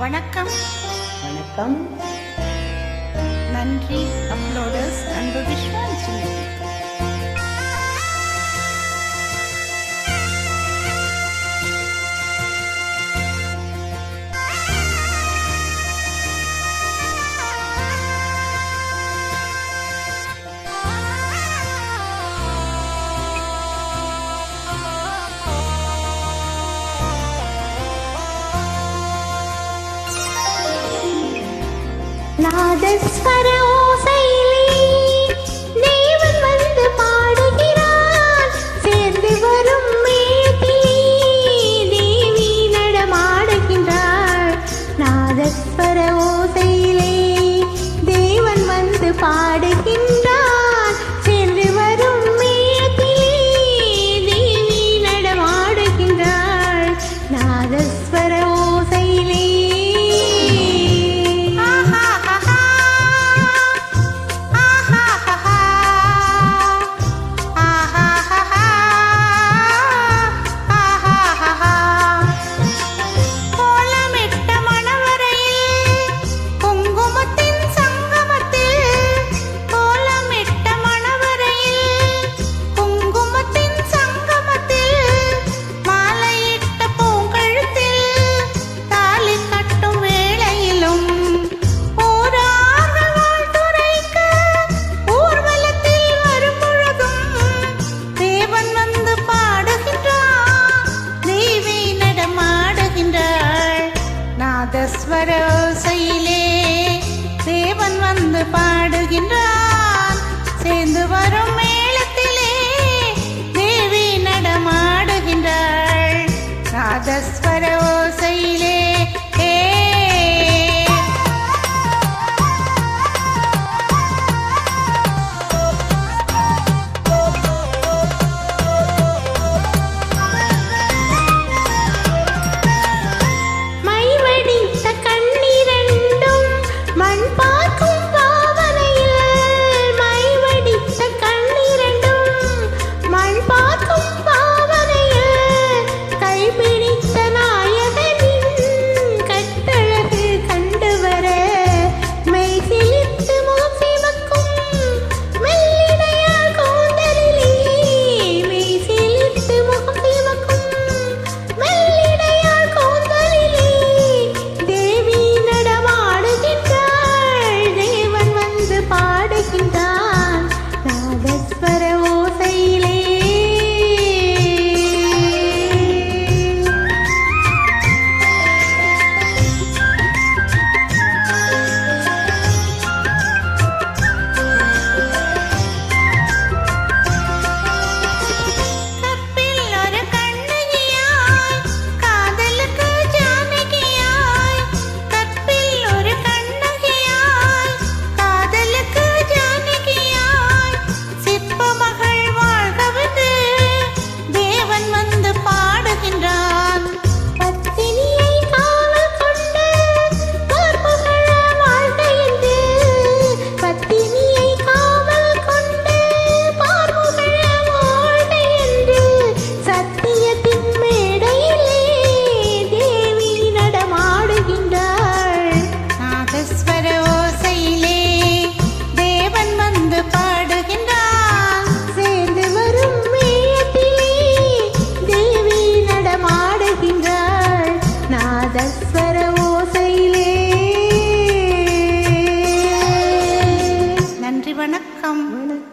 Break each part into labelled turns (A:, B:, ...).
A: வணக்கம்.
B: வணக்கம்.
A: நன்றி. அப்லோடர்ஸ் அன்பு விஸ்வாஞ்சினி
C: நாதஸ்வர ஓசையிலே தேவன் வந்து பாடுகிறார். சேர்ந்து வரும் மேகத்திலே தேவி நடமாடுகின்றார். நாதஸ்வர ஓசையிலே தேவன் வந்து பாடுகின்றார்
A: பரோசையிலே தேவன் வந்து பாடுகின்றான் சேர்ந்து வரும் மேளத்திலே தேவி நடமாடுகின்றாள். நாதஸ்வ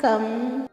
B: tận